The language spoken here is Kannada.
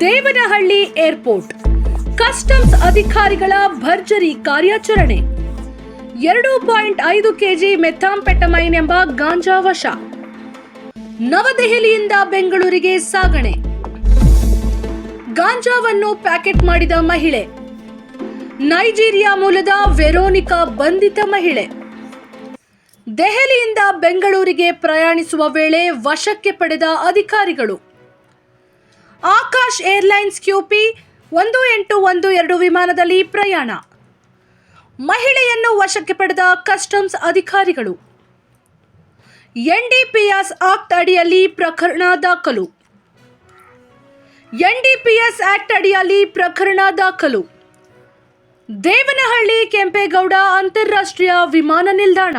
ದೇವನಹಳ್ಳಿ ಏರ್ಪೋರ್ಟ್. ಕಸ್ಟಮ್ಸ್ ಅಧಿಕಾರಿಗಳ ಭರ್ಜರಿ ಕಾರ್ಯಾಚರಣೆ. ಎರಡು ಪಾಯಿಂಟ್ ಐದು ಕೆಜಿ ಮೆಥಾಂಪೆಟಮೈನ್ ಎಂಬ ಗಾಂಜಾ ವಶ. ನವದೆಹಲಿಯಿಂದ ಬೆಂಗಳೂರಿಗೆ ಸಾಗಣೆ. ಗಾಂಜಾವನ್ನು ಪ್ಯಾಕೆಟ್ ಮಾಡಿದ ಮಹಿಳೆ. ನೈಜೀರಿಯಾ ಮೂಲದ ವೆರೋನಿಕಾ ಬಂಧಿತ ಮಹಿಳೆ. ದೆಹಲಿಯಿಂದ ಬೆಂಗಳೂರಿಗೆ ಪ್ರಯಾಣಿಸುವ ವೇಳೆ ವಶಕ್ಕೆ ಪಡೆದ ಅಧಿಕಾರಿಗಳು. ಆಕಾಶ್ ಏರ್ಲೈನ್ಸ್ ಕ್ಯೂಪಿ ಒಂದು ಎಂಟು ಒಂದು ಎರಡು ವಿಮಾನದಲ್ಲಿ ಪ್ರಯಾಣ. ಮಹಿಳೆಯನ್ನು ವಶಕ್ಕೆ ಪಡೆದ ಕಸ್ಟಮ್ಸ್ ಅಧಿಕಾರಿಗಳು. ಎನ್ಡಿಪಿಎಸ್ ಆಕ್ಟ್ ಅಡಿಯಲ್ಲಿ ಪ್ರಕರಣ ದಾಖಲು. ಎನ್ಡಿಪಿಎಸ್ ಆಕ್ಟ್ ಅಡಿಯಲ್ಲಿ ಪ್ರಕರಣ ದಾಖಲು. ದೇವನಹಳ್ಳಿ ಕೆಂಪೇಗೌಡ ಅಂತಾರಾಷ್ಟ್ರೀಯ ವಿಮಾನ ನಿಲ್ದಾಣ.